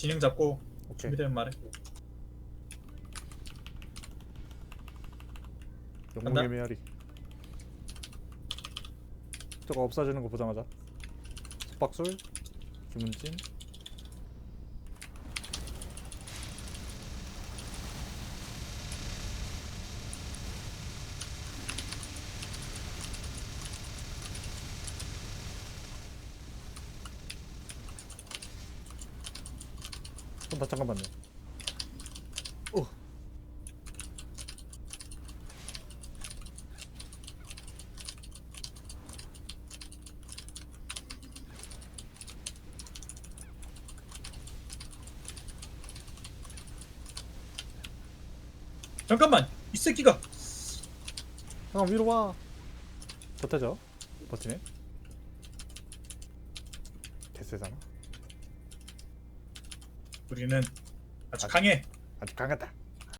진영 잡고 오케이. 준비되면 말해. 영웅의 메아리. 저거 없어지는 거 보자마자. 속박술 김은진 나 잠깐만요. 오. 잠깐만 이 새끼가. 형 위로 와. 버텨줘. 버티네. 개쎄잖아 우리는 아주 아. 강해. 아주 강하다